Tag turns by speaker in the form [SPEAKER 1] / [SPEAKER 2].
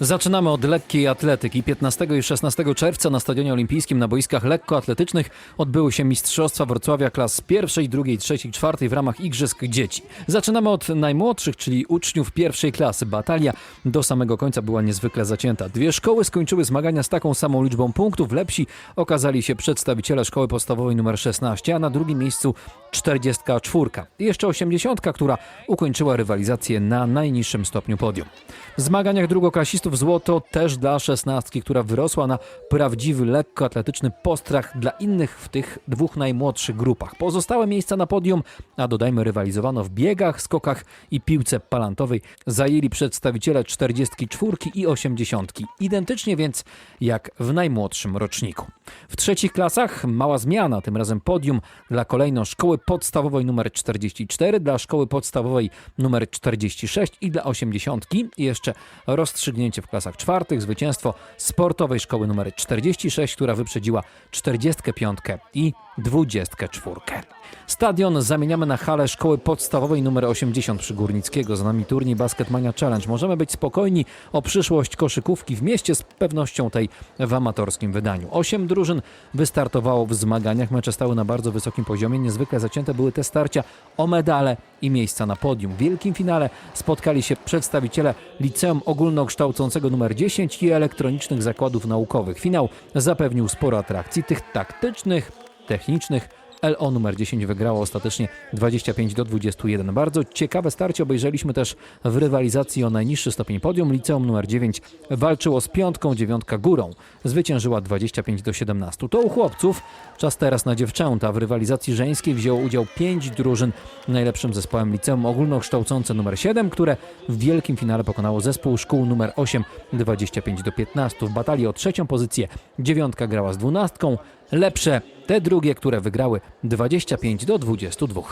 [SPEAKER 1] Zaczynamy od lekkiej atletyki. 15 i 16 czerwca na Stadionie Olimpijskim na boiskach lekkoatletycznych odbyły się Mistrzostwa Wrocławia klas pierwszej, drugiej, trzeciej, czwartej w ramach Igrzysk Dzieci. Zaczynamy od najmłodszych, czyli uczniów pierwszej klasy. Batalia do samego końca była niezwykle zacięta. Dwie szkoły skończyły zmagania z taką samą liczbą punktów. Lepsi okazali się przedstawiciele szkoły podstawowej nr 16, a na drugim miejscu 44. I jeszcze 80, która ukończyła rywalizację na najniższym stopniu podium. W zmaganiach drugoklasistów złoto też dla szesnastki, która wyrosła na prawdziwy lekkoatletyczny postrach dla innych w tych dwóch najmłodszych grupach. Pozostałe miejsca na podium, a dodajmy rywalizowano w biegach, skokach i piłce palantowej, zajęli przedstawiciele 44 i 80. Identycznie więc jak w najmłodszym roczniku. W trzecich klasach mała zmiana, tym razem podium dla kolejno szkoły podstawowej numer 44, dla szkoły podstawowej numer 46 i dla 80. I jeszcze rozstrzygnięcie w klasach czwartych, zwycięstwo sportowej szkoły numer 46, która wyprzedziła 45 i 24. Stadion zamieniamy na halę szkoły podstawowej numer 80 przy Górnickiego. Z nami turniej Basketmania Challenge. Możemy być spokojni o przyszłość koszykówki w mieście z pewnością tej w amatorskim wydaniu. Osiem drużyn wystartowało w zmaganiach. Mecze stały na bardzo wysokim poziomie. Niezwykle zacięte były te starcia o medale i miejsca na podium. W wielkim finale spotkali się przedstawiciele Liceum Ogólnokształcącego nr 10 i elektronicznych zakładów naukowych. Finał zapewnił sporo atrakcji, tych taktycznych, technicznych. LO numer 10 wygrało ostatecznie 25 do 21. Bardzo ciekawe starcie obejrzeliśmy też w rywalizacji o najniższy stopień podium. Liceum numer 9 walczyło z piątką, dziewiątka górą. Zwyciężyła 25 do 17. To u chłopców. Czas teraz na dziewczęta. W rywalizacji żeńskiej wzięło udział 5 drużyn. Najlepszym zespołem Liceum Ogólnokształcące numer 7, które w wielkim finale pokonało zespół szkół numer 8 25 do 15. W batalii o trzecią pozycję dziewiątka grała z dwunastką. Lepsze te drugie, które wygrały 25 do 22.